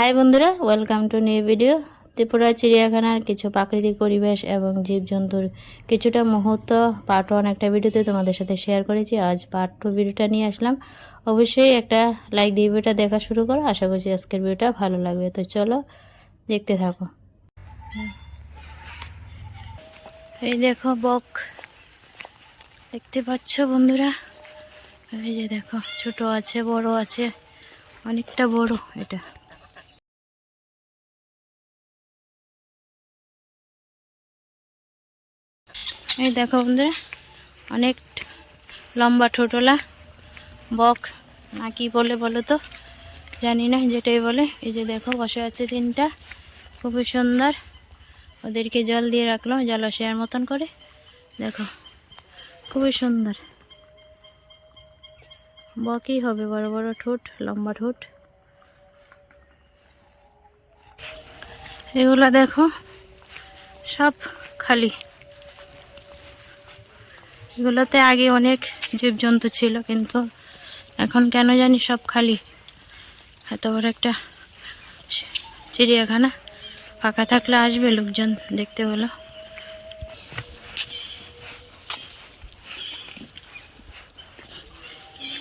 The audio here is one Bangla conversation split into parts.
হাই বন্ধুরা welcome to new video Tripura, চিড়িয়াখানার কিছু প্রাকৃতিক পরিবেশ এবং জীবজন্তুর কিছুটা মুহূর্ত পার্ট ওয়ান একটা ভিডিওতে তোমাদের সাথে শেয়ার করেছি। আজ পার্ট টু ভিডিওটা নিয়ে আসলাম। অবশ্যই একটা লাইক দিয়ে ভিডিওটা দেখা শুরু করো। আশা করছি আজকের ভিডিওটা ভালো লাগবে। তো চলো, দেখতে থাকো। এই দেখো বক। দেখতে পাচ্ছ বন্ধুরা? এই যে দেখো, ছোট আছে, বড় আছে, অনেকটা বড় এটা। এই দেখো বন্ধুরা, অনেক লম্বা ঠোঁটলা, বক, না কি বলে বলো তো? জানি না যেটাই বলে। এই যে দেখো, বসে আছে তিনটা। খুবই সুন্দর। ওদেরকে জল দিয়ে রাখল, জলাশয়ের মতন করে। দেখো, খুবই সুন্দর। বকই হবে, বড় বড় ঠোঁট, লম্বা ঠোঁট। এগুলা দেখো, সব খালি। এগুলোতে আগে অনেক জীবজন্তু ছিল, কিন্তু এখন কেন জানি সব খালি। এত বড় একটা চিড়িয়াখানা, ফাঁকা থাকলে আসবে লোকজন দেখতে হলো।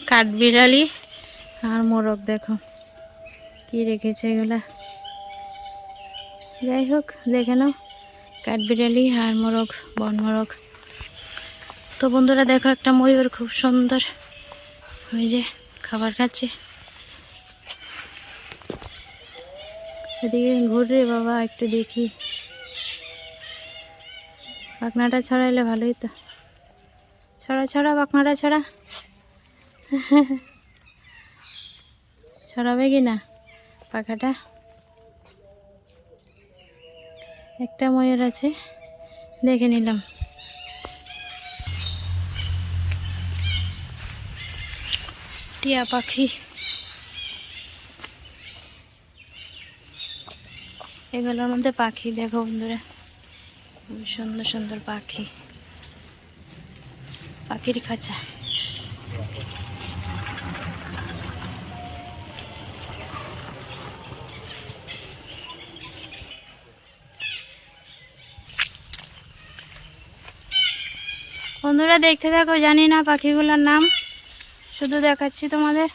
কাঠবিড়ালি আর মোরগ, দেখো কি রেখেছে এগুলা। যাই হোক, দেখে নাও, কাঠবিড়ালি আর মোরগ, বন মোরগ। তো বন্ধুরা দেখো একটা ময়ূর খুব সুন্দর। ওই যে খাবার খাচ্ছে। এদিকে ঘুরে বাবা, একটু দেখি। পাখনাটা ছড়াইলে ভালোই তো। ছড়া ছড়া পাখনাটা ছড়া। ছড়াবে কি না পাখাটা? একটা ময়ূর আছে, দেখে নিলাম। টিয়া পাখি। এগুলোর মধ্যে পাখি, দেখো বন্ধুরা। সুন্দর সুন্দর পাখি। পাখির খাঁচা। বন্ধুরা, দেখতে থাকো, জানি না পাখিগুলোর নাম। শুধু দেখাচ্ছি তোমাদের।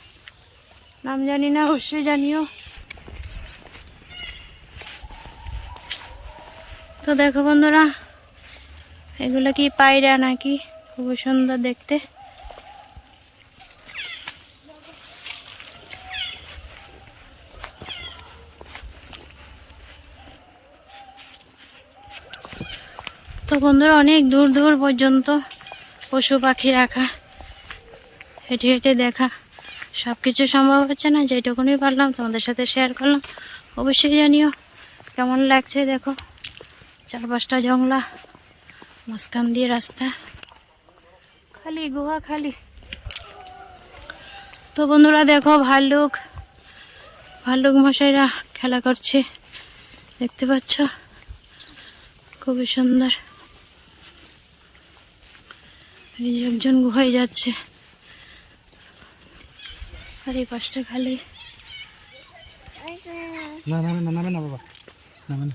নাম জানি না, অবশ্যই জানিও। তো দেখো বন্ধুরা, এগুলো কি পায়রা নাকি? খুব সুন্দর দেখতে। তো বন্ধুরা, অনেক দূর দূর পর্যন্ত পশু পাখি রাখা হেঁটে হেঁটে দেখা। সব কিছু সম্ভব হচ্ছে না যেটুকুনি পারলাম, তোমাদের সাথে শেয়ার করলাম। অবশ্যই জানিও, কেমন লাগছে দেখো। চারপাশটা জংলা, মাঝখান দিয়ে রাস্তা। খালি গুহা খালি। তো বন্ধুরা দেখো, ভাল্লুক ভাল্লুক মশাইরা খেলা করছে। দেখতে পাচ্ছ? খুবই সুন্দর। এই একজন গুহায় যাচ্ছে। আর এই পাশটা খালি। না নামে না নামে না বাবা। নামে না।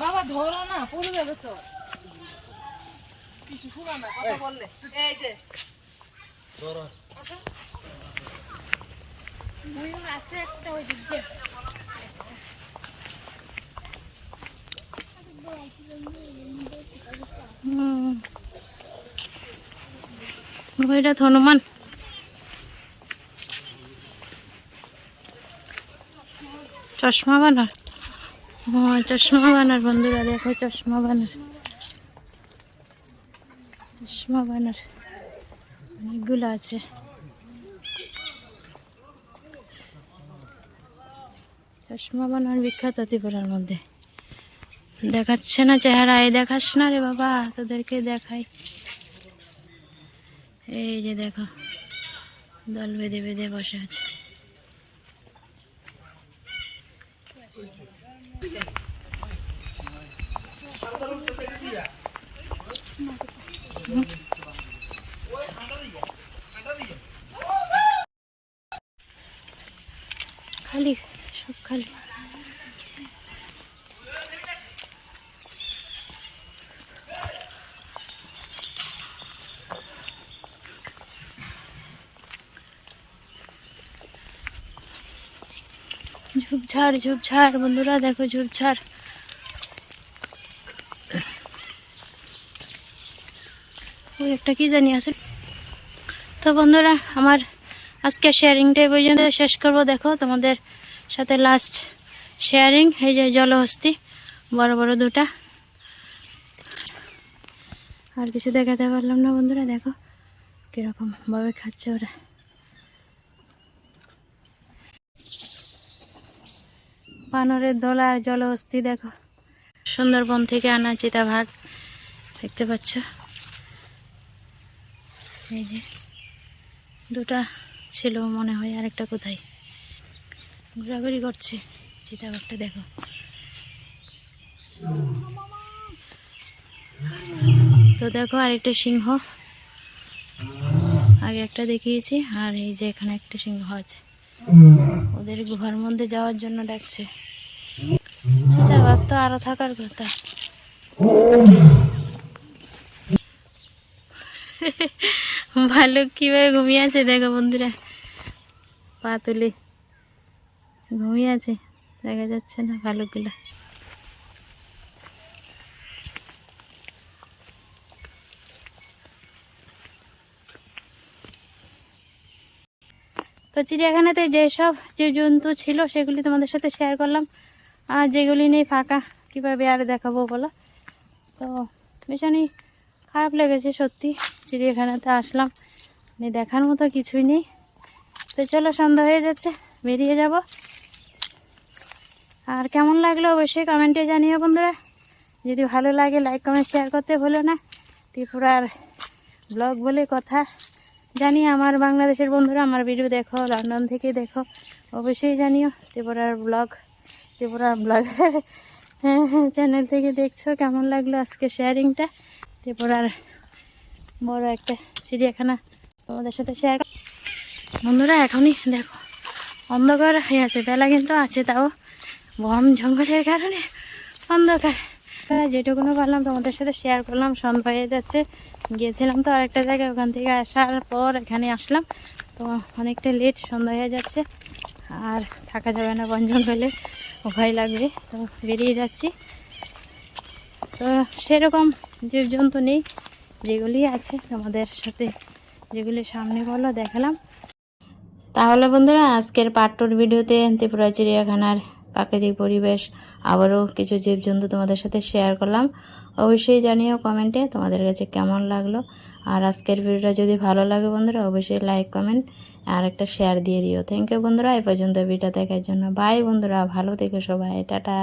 বাবা ধরো না পড়ে যাবে তো। কিছু শোনা না কথা বললে। এই যে। ময়ূর আছে একটা ওই দিক হুম। হনুমান চশমা বানার চশমা বানার বন্ধুরা, দেখো চশমা বানার। চশমা বানার। অনেকগুলো আছে। চশমা বানার বিখ্যাত ত্রিপুরার মধ্যে। দেখাচ্ছে না চেহারা এই দেখাস না রে বাবা, তোদেরকে দেখাই। এই যে দেখো, দল বেঁধে বেঁধে বসে আছে। খালি, সব খালি। ঝোপঝাড় ঝোপঝাড়, বন্ধুরা দেখো ঝোপঝাড়। ওই একটা কি জানি আছে। তো বন্ধুরা, আমার আজকে শেয়ারিংটা এই পর্যন্ত শেষ করব। দেখো তোমাদের সাথে লাস্ট শেয়ারিং এই যে জলহস্তি, বড় বড় দুটা। আর কিছু দেখাতে পারলাম না বন্ধুরা, দেখো কীরকমভাবে খাচ্ছে ওরা। বানরের দোলা আর জলহস্তি দেখো। সুন্দরবন থেকে আনা চিতাভাগ দেখতে পাচ্ছ। এই যে, দুটা ছিল মনে হয়, আরেকটা কোথায়? ঘোরাঘুরি করছে চিতাবাঘটা দেখো। তো দেখো, আরেকটা সিংহ। আগে একটা দেখিয়েছি, আর এই যে এখানে একটা সিংহ আছে। ওদের গুহার মধ্যে যাওয়ার জন্য ডাকছে। তো আরও থাকার কথা। ভালুক কীভাবে ঘুমিয়ে আছে দেখো বন্ধুরা। পা তুলে। ঘুমিয়ে আছে, দেখা যাচ্ছে না ভালুকগুলো তো চিড়িয়াখানাতে যেসব যে জন্তু ছিল, সেগুলি তোমাদের সাথে শেয়ার করলাম। আর যেগুলি নেই ফাঁকা, কীভাবে আর দেখাবো বলো? তো ভীষণই খারাপ লেগেছে সত্যি, চিড়িয়াখানাতে আসলাম। মানে দেখার মতো কিছুই নেই। তো চলো সন্ধ্যা হয়ে যাচ্ছে, বেরিয়ে যাব। আর কেমন লাগল অবশ্যই কমেন্টে জানিও বন্ধুরা। যদি ভালো লাগে লাইক কমেন্ট শেয়ার করতে ভুলো না। ত্রিপুরার ব্লগ বলে কথা। জানি আমার বাংলাদেশের বন্ধুরা আমার ভিডিও দেখো লন্ডন থেকে দেখো। অবশ্যই জানিও ত্রিপুরার ব্লগ ত্রিপুরার ব্লগ চ্যানেল থেকে দেখছ, কেমন লাগল আজকে শেয়ারিংটা ত্রিপুরার বড় একটা চিড়িয়াখানা তোমাদের সাথে শেয়ার বন্ধুরা, এখনই দেখো, অন্ধকার হয়ে আছে, বেলা কিন্তু আছে তাও। বন জঙ্গলের কারণে অন্ধকার। যেটুকুনো পারলাম তোমাদের সাথে শেয়ার করলাম সন্ধ্যা হয়ে যাচ্ছে। গিয়েছিলাম তো আরেকটা জায়গায়, ওখান থেকে আসার পর এখানে আসলাম। তো অনেকটা লেট সন্ধ্যা হয়ে যাচ্ছে। আর থাকা যাবে না বন জঙ্গলে ভয় লাগবে। তো বেরিয়ে যাচ্ছি। তো সেরকম জীবজন্তু নেই, যেগুলি আছে তোমাদের সাথে, যেগুলি সামনে বলো, দেখালাম। তাহলে বন্ধুরা, আজকের পাট্টুর ভিডিওতে ত্রিপুরা চিড়িয়াখানার প্রাকৃতিক পরিবেশ, আবারও কিছু জীবজন্তু তোমাদের সাথে শেয়ার করলাম। অবশ্যই জানিও কমেন্টে তোমাদের কাছে কেমন লাগল। আর আজকের ভিডিওটা যদি ভালো লাগে বন্ধুরা, অবশ্যই লাইক কমেন্ট আর একটা শেয়ার দিয়ে দিও। থ্যাংক ইউ বন্ধুরা, এই পর্যন্ত ভিডিও দেখার জন্য। বাই বন্ধুরা, ভালো থেকো সবাই। টাটা